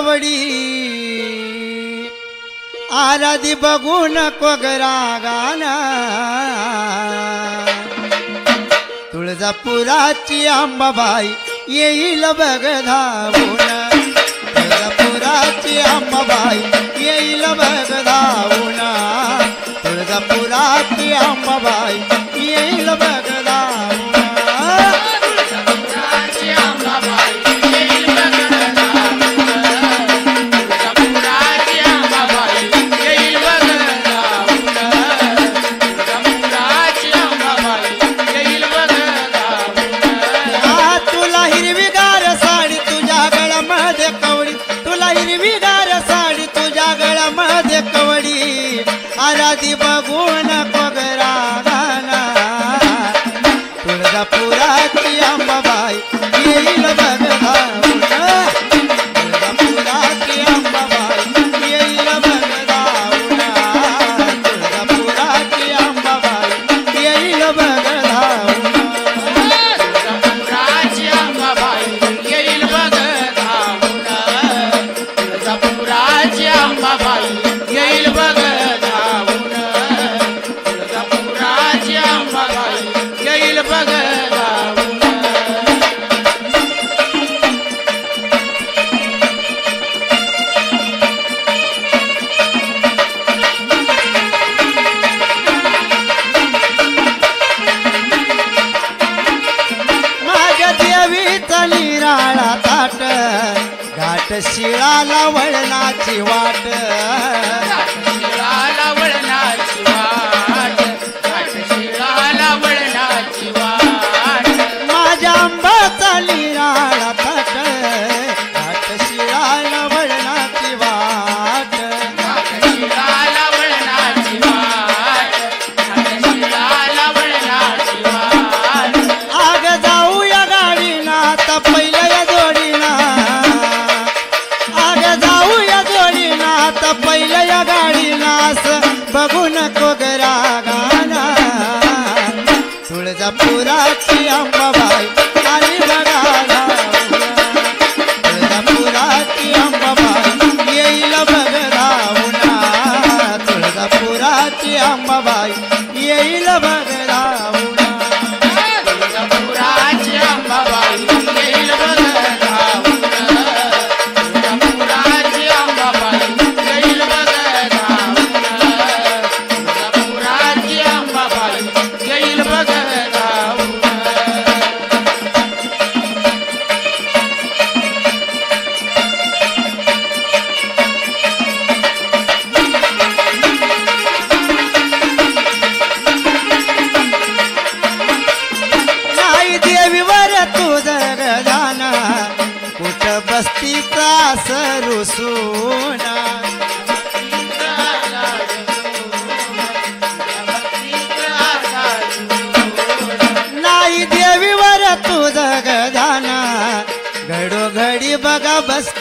आवडी. आराधी बघून नको गाना तुळजापुराची आंबाबाई येईल बघ धावून. तुळजापुराची आंबाबाई येईल बघ धावून. तुळजापुराची आंबाबाई येईल बघ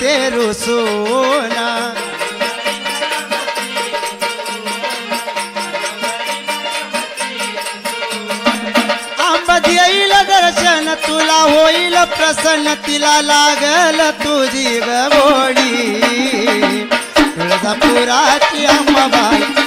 रे रुसूना आंबत येईल दर्शन तुला होईल प्रसन्न तिला लागल तुझी गोडी तुळजापुराची अंबाबाई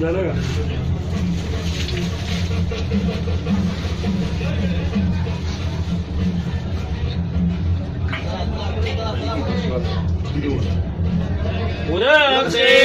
झालं का नारायणी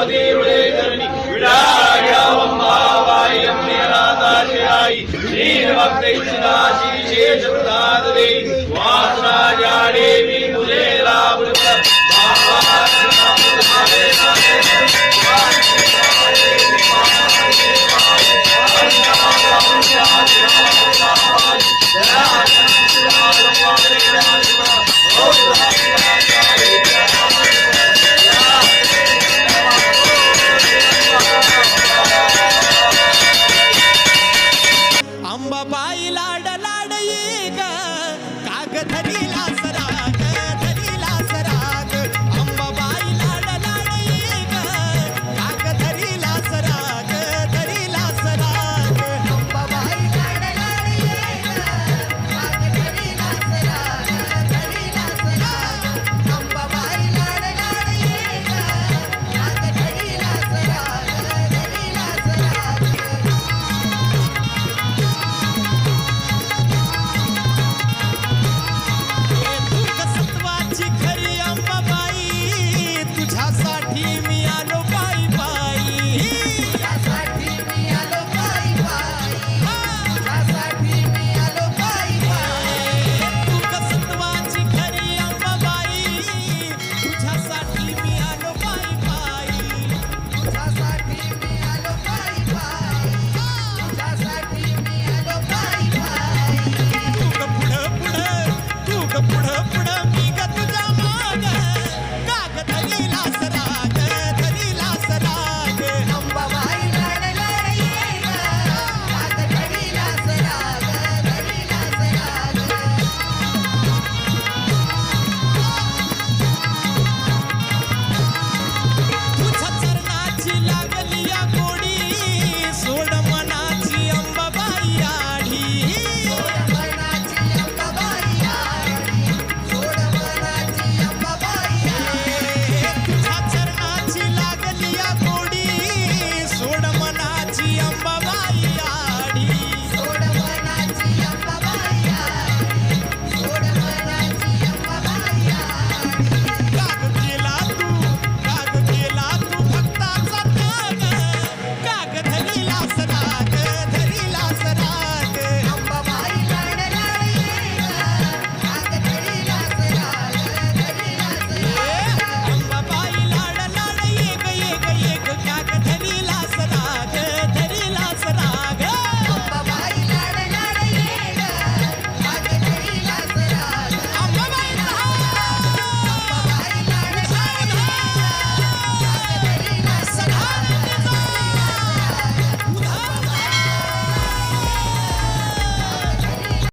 ഭഗവതിയുടെ ശ്രീരാജാദേവി മുലേലാവൃത്ത